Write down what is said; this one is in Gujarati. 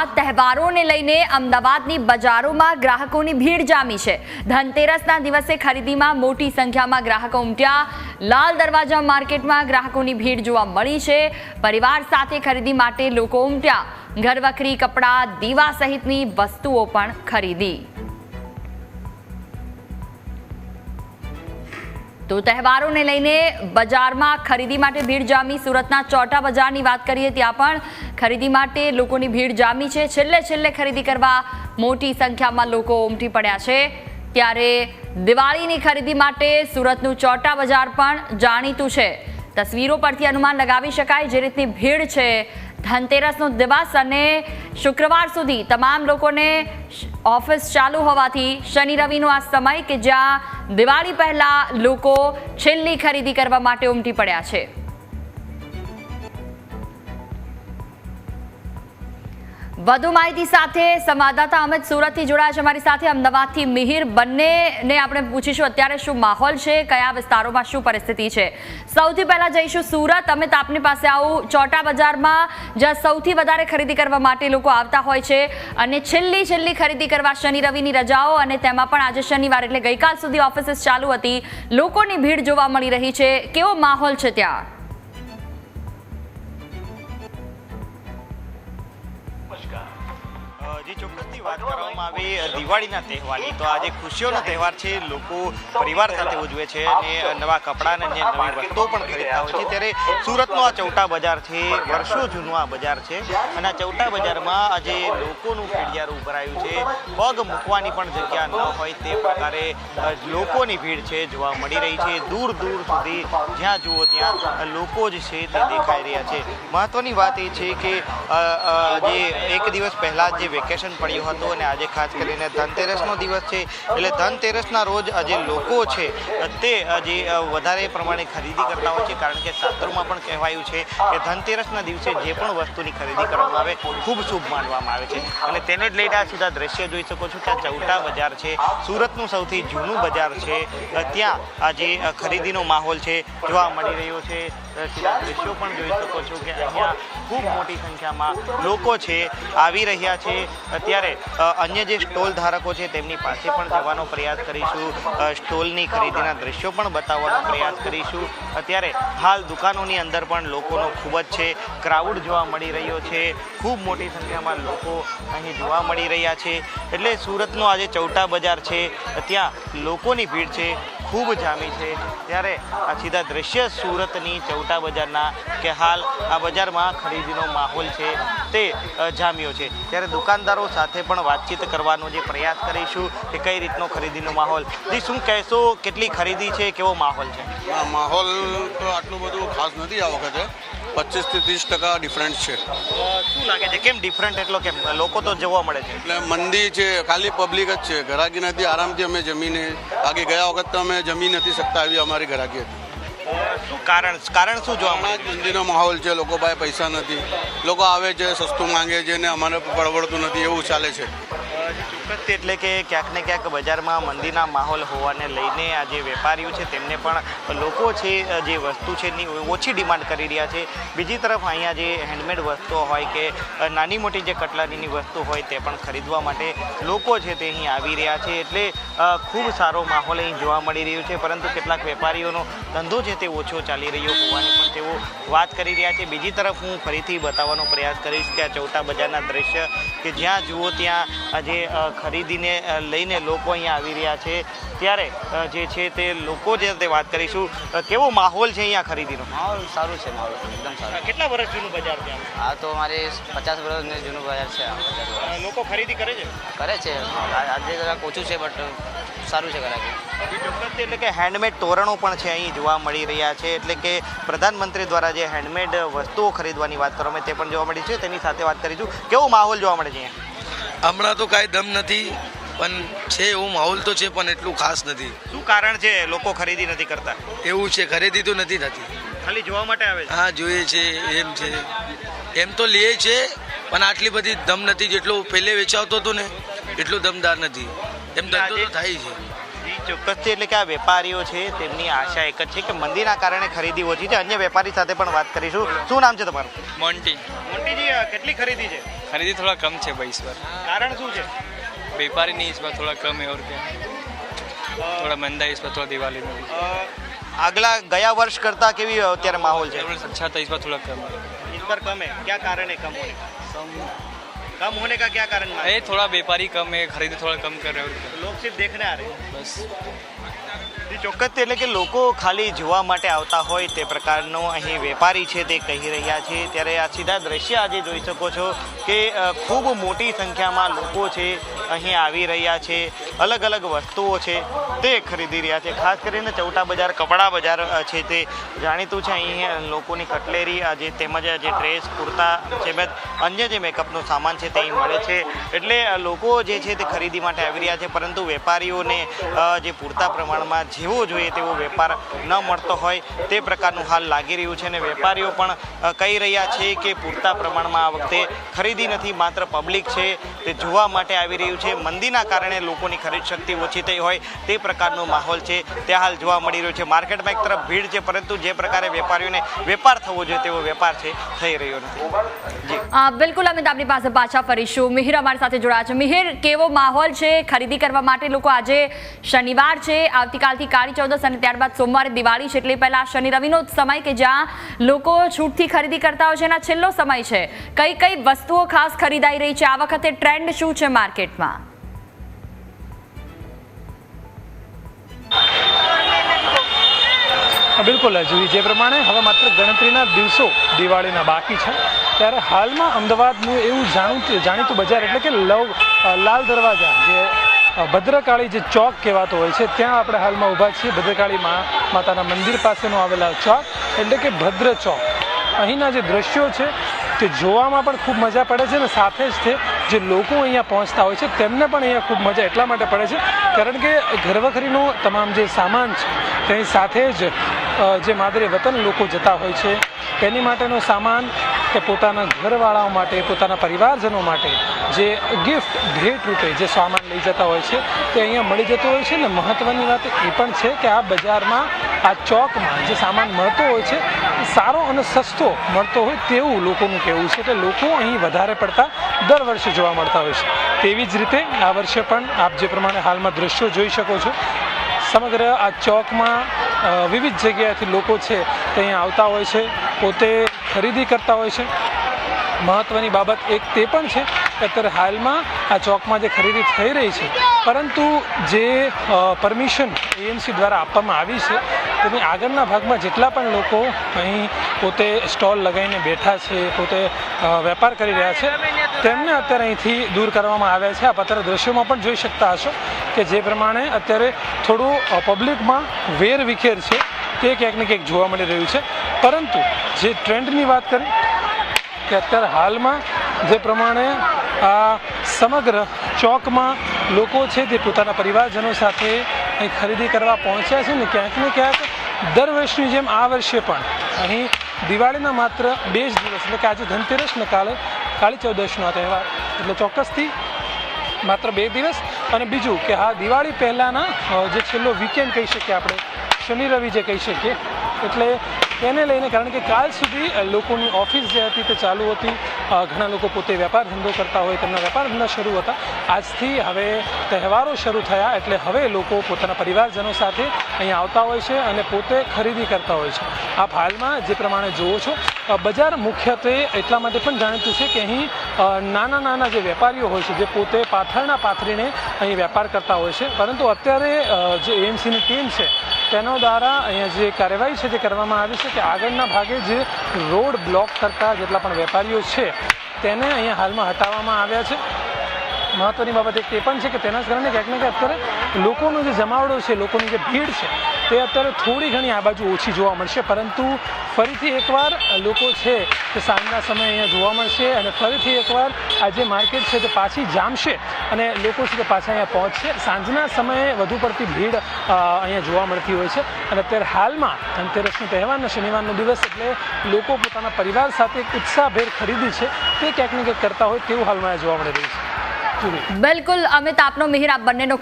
અમદાવાદમાં તહેવારોને લઈને અમદાવાદની બજારોમાં ગ્રાહકોની ભીડ જામી છે. ધનતેરસના દિવસે ખરીદીમાં મોટી સંખ્યામાં ગ્રાહકો ઉમટ્યા. લાલ દરવાજા માર્કેટમાં ગ્રાહકોની ભીડ જોવા મળી છે. પરિવાર સાથે ખરીદી માટે લોકો ઉમટ્યા. ઘરવખરી, કપડાં, દીવા સહિતની વસ્તુઓ પણ ખરીદી. તો તહેવારોને લઈને બજારમાં ખરીદી માટે ભીડ જામી. સુરતના ચોટા બજારની વાત કરીએ ત્યાં પણ ખરીદી માટે લોકોની ભીડ જામી છે. છેલ્લે છેલ્લે ખરીદી કરવા મોટી સંખ્યામાં લોકો ઉમટી પડ્યા છે. ત્યારે દિવાળીની ખરીદી માટે સુરતનું ચોટા બજાર પણ જાણીતું છે. તસવીરો પરથી અનુમાન લગાવી શકાય જે રીતની ભીડ છે. ધનતેરસનો દિવસ અને શુક્રવાર સુધી તમામ લોકોને ઓફિસ ચાલુ હોવાથી શનિ રવિનો આ સમય કે જ્યાં દિવાળી પહેલા લોકો છેલ્લી ખરીદી કરવા માટે ઉમટી પડ્યા છે. વધુ માહિતી સાથે સંવાદદાતા અમિત સુરતથી જોડાયા છે અમારી સાથે અમદાવાદથી મિહિર. બંનેને આપણે પૂછીશું અત્યારે શું માહોલ છે, કયા વિસ્તારોમાં શું પરિસ્થિતિ છે. સૌથી પહેલાં જઈશું સુરત. અમિત આપની પાસે આવું ચોટા બજારમાં જ્યાં સૌથી વધારે ખરીદી કરવા માટે લોકો આવતા હોય છે અને છેલ્લી છેલ્લી ખરીદી કરવા શનિ રવિની રજાઓ અને તેમાં પણ આજે શનિવાર એટલે ગઈકાલ સુધી ઓફિસીસ ચાલુ હતી. લોકોની ભીડ જોવા મળી રહી છે. કેવો માહોલ છે ત્યાં? જે ચોક્કસથી વાત કરવામાં આવે, દિવાળીના તહેવારની. તો આજે ખુશીઓનો તહેવાર છે, લોકો પરિવાર સાથે ઉજવે છે અને નવા કપડાં અને નવી વસ્તુઓ પણ ખરીદતા હોય છે. ત્યારે સુરતનો ચૌટા બજાર છે, વર્ષો જૂનું આ બજાર છે અને ચૌટા બજારમાં આજે લોકોનું ભીડિયારું ભરાયું છે. પગ મૂકવાની પણ જગ્યા ન હોય તે પ્રકારે લોકોની ભીડ છે જોવા મળી રહી છે. દૂર દૂર સુધી જ્યાં જુઓ ત્યાં લોકો જ છે તે દેખાઈ રહ્યા છે. મહત્વની વાત એ છે કે જે એક દિવસ પહેલા જે વેકેશન પડ્યું હતું અને આજે ખાસ કરીને ધનતેરસનો દિવસ છે. એટલે ધનતેરસના રોજ આજે લોકો છે, તે જે વધારે પ્રમાણે ખરીદી કરતા હોય છે. કારણ કે શાસ્ત્રોમાં પણ કહેવાયું છે કે ધનતેરસના દિવસે જે પણ વસ્તુની ખરીદી કરવામાં આવે, ખૂબ શુભ માનવામાં આવે છે. અને તેને જ લઈને આ સીધા દ્રશ્ય જોઈ શકો છો. કે આ ચૌટા બજાર છે, સુરતનું સૌથી જૂનું બજાર છે. ત્યાં આજે ખરીદીનો માહોલ છે, જોવા મળી રહ્યો છે. સીધા દ્રશ્યો પણ જોઈ શકો છો કે અહીંયા ખૂબ મોટી સંખ્યામાં લોકો છે, આવી રહ્યા છે. અત્યારે અન્ય જે સ્ટોલ ધારકો છે તેમની પાસે પણ જવાનો પ્રયાસ કરીશું. સ્ટોલની ખરીદીના દ્રશ્યો પણ બતાવવાનો પ્રયાસ કરીશું. અત્યારે, હાલ દુકાનોની અંદર પણ લોકોનો ખૂબ જ છે. ક્રાઉડ જોવા મળી રહ્યો છે. ખૂબ મોટી સંખ્યામાં લોકો અહીં જોવા મળી રહ્યા છે. એટલે સુરતનો આજે ચૌટા બજાર છે. ત્યાં લોકોની ભીડ છે. ખૂબ જામી છે. ત્યારે આ સીધા દ્રશ્ય સુરતની ચૌટા બજારના કે હાલ આ બજારમાં ખરીદીનો માહોલ છે તે જામ્યો છે. ત્યારે દુકાનદારો સાથે પણ વાતચીત કરવાનો જે પ્રયાસ કરીશું કે કઈ રીતનો ખરીદીનો માહોલ. જી, શું કહેશો? કેટલી ખરીદી છે? કેવો માહોલ છે? માહોલ તો આટલું બધું ખાસ નથી આ વખતે. પચીસથી ત્રીસ ટકા ડિફરન્સ છે. શું લાગે છે? કેમ ડિફરન્ટ એટલો કેમ? લોકો તો જોવા મળે છે. એટલે મંદી છે ખાલી પબ્લિક જ છે. ઘરાકી નથી આરામથી અમે જમીને બાકી ગયા વખત તો અમે જમી નથી શકતા આવી અમારી ઘરાકી હતી. શું કારણ કારણ શું જોવા મળે મંદીનો માહોલ છે લોકો પાસે પૈસા નથી. લોકો આવે છે સસ્તું માંગે છે ને અમારે પરવડતું નથી એવું ચાલે છે. ચોક્કસ એટલે કે ક્યાંક ને ક્યાંક બજારમાં મંદીના માહોલ હોવાને લઈને આ જે વેપારીઓ છે તેમને પણ લોકો છે જે વસ્તુ છે એની ઓછી ડિમાન્ડ કરી રહ્યા છે. બીજી તરફ અહીંયા જે હેન્ડમેડ વસ્તુઓ હોય કે નાની મોટી જે કટલારીની વસ્તુ હોય તે પણ ખરીદવા માટે લોકો છે તે અહીં આવી રહ્યા છે એટલે ખૂબ સારો માહોલ અહીં જોવા મળી રહ્યો છે. પરંતુ કેટલાક વેપારીઓનો ધંધો છે તે ઓછો ચાલી રહ્યો હોવાની પણ તેઓ વાત કરી રહ્યા છે. બીજી તરફ હું ફરીથી બતાવવાનો પ્રયાસ કરીશ કે આ ચૌટા બજારના દ્રશ્ય કે જ્યાં જુઓ ત્યાં આજે ખરીદીને લઈને લોકો અહીંયા આવી રહ્યા છે. ત્યારે જે છે તે લોકો જે તે વાત કરીશું કેવો માહોલ છે અહીંયા ખરીદીનો? માહોલ સારું છે માહોલ એકદમ સારું કેટલા વર્ષ જૂનું બજાર છે હા આ તો અમારે પચાસ વર્ષ જૂનું બજાર છે લોકો ખરીદી કરે છે? કરે છે. આજે જરાક ઓછું છે બટ સારું છે ઘરાકી. એટલે કે હેન્ડમેડ તોરણો પણ છે અહીં જોવા મળી રહ્યા છે. એટલે કે પ્રધાનમંત્રી દ્વારા જે હેન્ડમેડ વસ્તુઓ ખરીદવાની વાત કરવામાં અમે તે પણ જોવા મળી છે. તેની સાથે વાત કરીશું. કેવો માહોલ જોવા મળે છે અહીંયા? હમણાં તો કાંઈ દમ નથી પણ છે એવું માહોલ તો છે પણ એટલું ખાસ નથી. શું કારણ છે લોકો ખરીદી નથી કરતા? એવું છે ખરીદી તો નથી થતી. ખાલી જોવા માટે આવે છે? હા જોઈએ છે એમ છે. એમ તો લે છે પણ આટલી બધી દમ નથી જેટલું પહેલે વેચાવતો હતો ને એટલું દમદાર નથી. એમ ધંધો તો થાય છે. ચોક્કસથી એટલે કે આ વેપારીઓ છે તેમની આશા એક જ છે કે મંદીના કારણે ખરીદી ઓછી છે. અન્ય વેપારી સાથે પણ વાત કરીશું. શું નામ છે તમારું? મોન્ટી. મોન્ટીજી કેટલી ખરીદી છે? ખરીદી થોડા કમ છે ભાઈ ઈશ્વર કારણ શું છે? વેપારીની ઈશ્વર થોડા કમ એવું કે. થોડા મંદા ઈશ્વર થોડા દિવાળી આગલા ગયા વર્ષ કરતાં કેવી અત્યારે માહોલ છે? અચ્છા તો ઈશ્વર થોડા કમ. ઈશ્વર કમે ક્યાં કારણે કમ હોય? कम होने का कम होने का क्या कारण मानते ये थोड़ा व्यापारी कम है खरीदी थोड़ा कम कर रहे हैं और क्या हो? लोग सिर्फ देखने आ रहे हैं बस જે ચોક્કસ એટલે કે લોકો ખાલી જોવા માટે આવતા હોય તે પ્રકારનો અહીં વેપારી છે તે કહી રહ્યા છે. ત્યારે આ સીધા દ્રશ્ય આજે જોઈ શકો છો કે ખૂબ મોટી સંખ્યામાં લોકો છે, અહીં આવી રહ્યા છે. અલગ અલગ વસ્તુઓ છે તે ખરીદી રહ્યા છે. ખાસ કરીને ચૌટા બજાર, કપડા બજાર છે તે જાણીતું છે. અહીં લોકોની કટલેરી આજે તેમજ જે ડ્રેસ, કુર્તા તેમજ અન્ય જે મેકઅપનો સામાન છે તે મળે છે. એટલે લોકો જે છે તે ખરીદી માટે આવી રહ્યા છે. પરંતુ વેપારીઓને જે પૂરતા પ્રમાણમાં જેવો જોઈએ તેવો વેપાર ન મળતો હોય તે પ્રકારનું હાલ લાગી રહ્યું છે અને વેપારીઓ પણ કહી રહ્યા છે કે પૂરતા પ્રમાણમાં આ વખતે ખરીદી નથી, માત્ર પબ્લિક છે, તે જોવા માટે આવી રહ્યું છે. મંદીના કારણે લોકોની ખરીદ શક્તિ ઓછી થઈ હોય તે પ્રકારનો માહોલ છે તે હાલ જોવા મળી રહ્યો છે. માર્કેટમાં એક તરફ ભીડ છે, પરંતુ જે પ્રકારે વેપારીઓને વેપાર થવો જોઈએ તેવો વેપાર છે, થઈ રહ્યો નથી. બિલકુલ અમિત, આપની પાસે પાછા ફરીશું. મિહિર અમારી સાથે જોડાયા છે. મિહિર, કેવો માહોલ છે ખરીદી કરવા માટે? લોકો આજે શનિવાર છે, આવતીકાલથી કાળી ચૌદસ અને ત્યારબાદ સોમવારે દિવાળી છે. એટલે પહેલા શનિ રવિનો સમય કે જ્યાં લોકો છૂટથી ખરીદી કરતા હોય છે. એના છેલ્લો સમય છે. કઈ કઈ વસ્તુઓ ખાસ ખરીદાઈ રહી છે? આ વખતે ટ્રેન્ડ શું છે માર્કેટમાં? બિલકુલ. હજુ જે પ્રમાણે હવે માત્ર ગણતરીના દિવસો દિવાળીના બાકી છે. ત્યારે હાલમાં અમદાવાદનું એવું જાણીતું જાણીતું બજાર એટલે કે લવ લાલ દરવાજા, જે ભદ્રકાળી જે ચોક કહેવાતો હોય છે, ત્યાં આપણે હાલમાં ઊભા છીએ. ભદ્રકાળી માતાના મંદિર પાસેનો આવેલા ચોક, એટલે કે ભદ્ર ચોક. અહીંના જે દ્રશ્યો છે, તે જોવામાં પણ ખૂબ મજા પડે છે અને સાથે જ તે જે લોકો અહીંયા પહોંચતા હોય છે, તેમને પણ અહીંયા ખૂબ મજા એટલા માટે પડે છે, કારણ કે ઘરવખરીનો તમામ જે સામાન છે, તેની સાથે જ જે માદરે વતન લોકો જતા હોય છે, તેની માટેનો સામાન કે પોતાના ઘરવાળાઓ માટે, પોતાના પરિવારજનો માટે જે ગિફ્ટ ભેટ રૂપે જે સામાન લઈ જતા હોય છે, તે અહીંયા મળી જતો હોય છે. ને મહત્ત્વની વાત એ પણ છે કે આ બજારમાં આ ચોકમાં જે સામાન મળતો હોય છે સારો અને સસ્તો મળતો હોય તેવું લોકોનું કહેવું છે. એટલે લોકો અહીં વધારે પડતા દર વર્ષે જોવા મળતા હોય છે. તેવી જ રીતે આ વર્ષે પણ આપ જે પ્રમાણે હાલમાં દ્રશ્યો જોઈ શકો છો, સમગ્ર આ ચોકમાં વિવિધ જગ્યાએથી લોકો છે તે અહીંયા આવતા હોય છે, પોતે ખરીદી કરતા હોય છે. મહત્ત્વની બાબત એક તે પણ છે અત્યારે હાલમાં આ ચોકમાં જે ખરીદી થઈ રહી છે, પરંતુ જે પરમિશન એએમસી દ્વારા આપવામાં આવી છે, તેની આગળના ભાગમાં જેટલા પણ લોકો અહીં પોતે સ્ટોલ લગાવીને બેઠા છે, પોતે વેપાર કરી રહ્યા છે તેમને અત્યારે અહીંથી દૂર કરવામાં આવ્યા છે. આપ અત્યારે દ્રશ્યોમાં પણ જોઈ શકતા હશો કે જે પ્રમાણે અત્યારે થોડું પબ્લિકમાં વેર વિખેર છે. તે ક્યાંક ને ક્યાંક જોવા મળી રહ્યું છે. પરંતુ જે ટ્રેન્ડની વાત કરી કે અત્યારે હાલમાં જે પ્રમાણે, આ સમગ્ર ચોકમાં લોકો છે તે પોતાના પરિવારજનો સાથે અહીં ખરીદી કરવા પહોંચ્યા છે ને ક્યાંક ને ક્યાંક દર વર્ષની જેમ આ વર્ષે પણ. અહીં દિવાળીના માત્ર બે જ દિવસ, એટલે કે આજે ધનતેરસ ને કાલે કાળી ચૌદશનો તહેવાર એટલે ચોક્કસથી માત્ર બે દિવસ. અને બીજું કે હા, દિવાળી પહેલાંના જે છેલ્લો વીકેન્ડ કહી શકીએ આપણે, શનિ રવિ જે કહી શકીએ એટલે તેને લઈને કારણ કે કાલ સુધી લોકોની ઓફિસ જે હતી તે ચાલુ હતી. ઘણા લોકો પોતે વેપાર ધંધો કરતા હોય, તેમના વેપાર ધંધા શરૂ હતા. આજથી હવે તહેવારો શરૂ થયા, એટલે હવે લોકો પોતાના પરિવારજનો સાથે અહીંયા આવતા હોય છે અને પોતે ખરીદી કરતા હોય છે. આપ હાલમાં જે પ્રમાણે જુઓ છો બજાર મુખ્યત્વે એટલા માટે પણ જાણીતું છે કે અહીં નાના નાના જે વેપારીઓ હોય છે, જે પોતે પાથરણા પાથરીને અહીં વેપાર કરતા હોય છે. પરંતુ અત્યારે જે એએમસીની ટીમ છે તેનો દ્વારા અહીંયા જે કાર્યવાહી છે તે કરવામાં આવી છે કે આગળના ભાગે જે રોડ બ્લોક કરતા જેટલા પણ વેપારીઓ છે, તેને અહીંયા હાલમાં હટાવવામાં આવ્યા છે. મહત્વની બાબત એક એ પણ છે કે તેના કારણે ક્યાંક ને ક્યાંક અત્યારે લોકોનો જે જમાવડો છે, લોકોની જે ભીડ છે, તે અત્યારે થોડી ઘણી આ બાજુ ઓછી જોવા મળશે. પરંતુ ફરીથી એકવાર લોકો છે તે સાંજના સમયે અહીંયા જોવા મળશે અને ફરીથી એકવાર આ જે માર્કેટ છે તે પાછી જામશે અને લોકો છે તે પાછા અહીંયા પહોંચશે. સાંજના સમયે વધુ પડતી ભીડ અહીંયા જોવા મળતી હોય છે. અને અત્યારે હાલમાં ધનતેરસનો તહેવારનો શનિવારનો દિવસ એટલે લોકો પોતાના પરિવાર સાથે ઉત્સાહભેર ખરીદી છે. તે ક્યાંક ને ક્યાંક કરતા હોય તેવું હાલમાં જોવા મળી રહ્યું છે. બિલકુલ અમિત આપનો મિહિર આપ બંનેનો